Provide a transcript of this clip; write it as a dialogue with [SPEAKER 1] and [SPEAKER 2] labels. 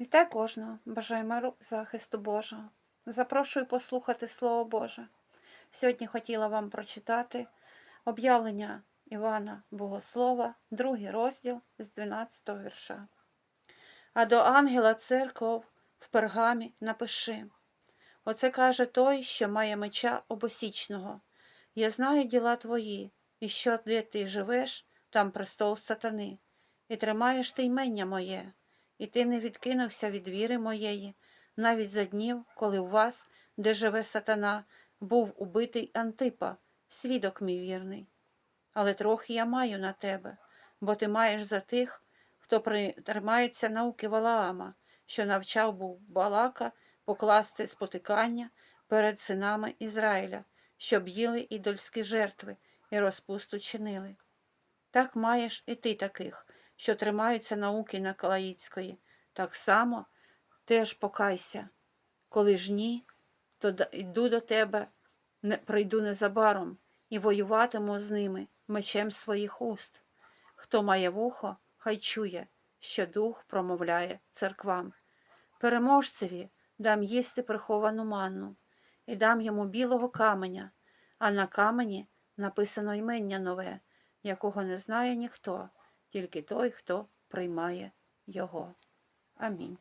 [SPEAKER 1] Вітаю кожного, бажаю миру, захисту Божого. Запрошую послухати Слово Боже. Сьогодні хотіла вам прочитати об'явлення Івана Богослова, другий розділ з 12 вірша. А до ангела церков в пергамі напиши. Оце каже той, що має меча обосічного. Я знаю діла твої, і що де ти живеш, там престол сатани, і тримаєш ти ймення моє, і ти не відкинувся від віри моєї, навіть за днів, коли у вас, де живе сатана, був убитий Антипа, свідок мій вірний. Але трохи я маю на тебе, бо ти маєш за тих, хто при- тримається науки Валаама, що навчав був Балака покласти спотикання перед синами Ізраїля, щоб їли ідольські жертви і розпусту чинили. Так маєш і ти таких, що тримаються науки Накалаїцької. Так само теж покайся. Коли ж ні, то йду до тебе, не, прийду незабаром і воюватиму з ними мечем своїх уст. Хто має вухо, хай чує, що дух промовляє церквам. Переможцеві дам їсти приховану манну, і дам йому білого каменя, а на камені написано ймення нове, якого не знає ніхто, тільки той, хто приймає його. Амінь.